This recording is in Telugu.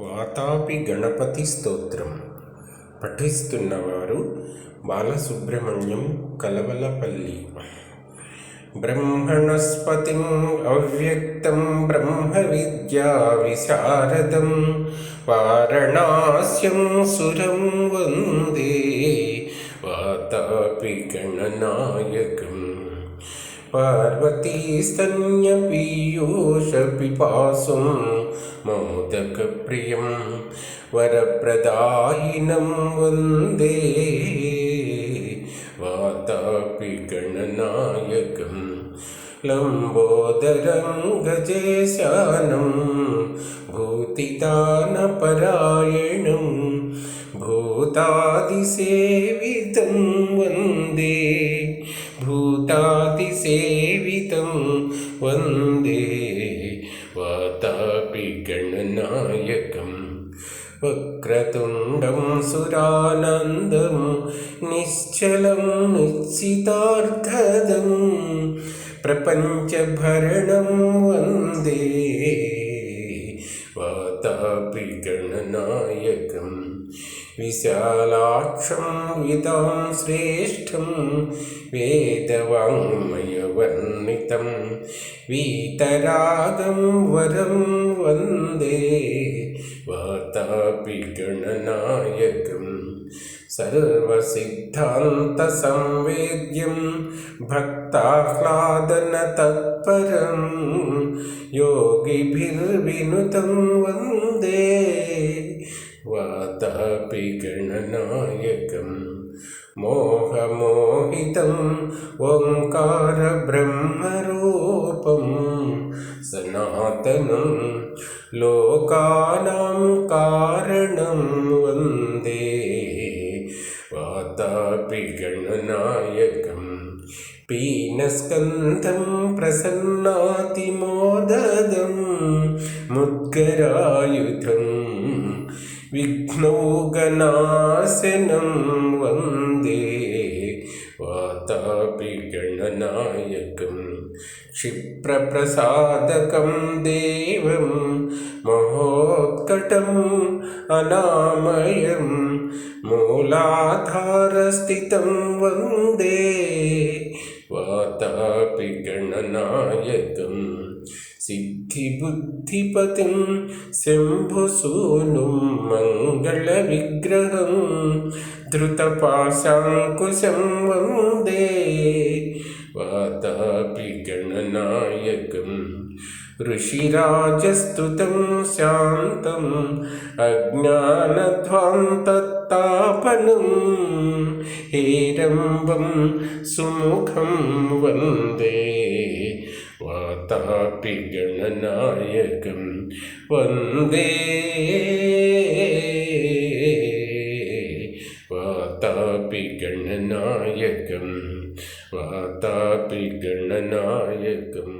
వాతాపి గణపతి స్తోత్రం. పఠిస్తున్నవారు బాలసుబ్రహ్మణ్యం కలవలపల్లి. బ్రహ్మణస్పతిం అవ్యక్తం బ్రహ్మ విద్యా విశారదం వారణాస్యం సురం వందే. వాతాపి గణనాయక पार्वतीस्तन्यपीयूषपिपासुं मोदकप्रियं वरप्रदायिनं वन्दे वातापि गणनायकं लम्बोदरं गजेशानं भूतिदानपरायणं भूतादिसेवितं वन्दे वातापि गणनायकं वक्रतुण्डं सुरानन्दं निश्चलं निश्चितार्थदं प्रपञ्चभरणं वन्दे वातापि गणनायकं विशालाक्षं विदां श्रेष्ठं गं वरं वन्दे वातापि गणनायकं सर्वसिद्धान्तसंवेद्यं भक्ताह्लादनतत्परं योगिभिर्विनुतं वन्दे वातापि गणनायकम् मोहमो मोहमोहितं ओङ्कारब्रह्मरूपं सनातनं लोकानां कारणं वन्दे वातापि गणनायकं पीनस्कन्धं प्रसन्नातिमोददं मुद्गरायुधं विघ्नौगनाशनं वन्दे സ്ഥാപിക്കണനായകം ക്ഷിപ്രപ്രസാദകം ദേവം देवं महोत्कटम् अनामयं मूलाधारस्थितं वन्दे वातापि गणनायकं सिद्धिबुद्धिपतिं शम्भुसूनुं मङ्गलविग्रहं धृतपाशाङ्कुशं वन्दे वातापि गणनायकम् ऋषिराजस्तुतं शान्तम् अज्ञानध्वान्तत्तापनं हेरम्बं सुमुखं वन्दे वातापि गणनायकं वन्दे वातापि गणनायकं वातापि गणनायकम्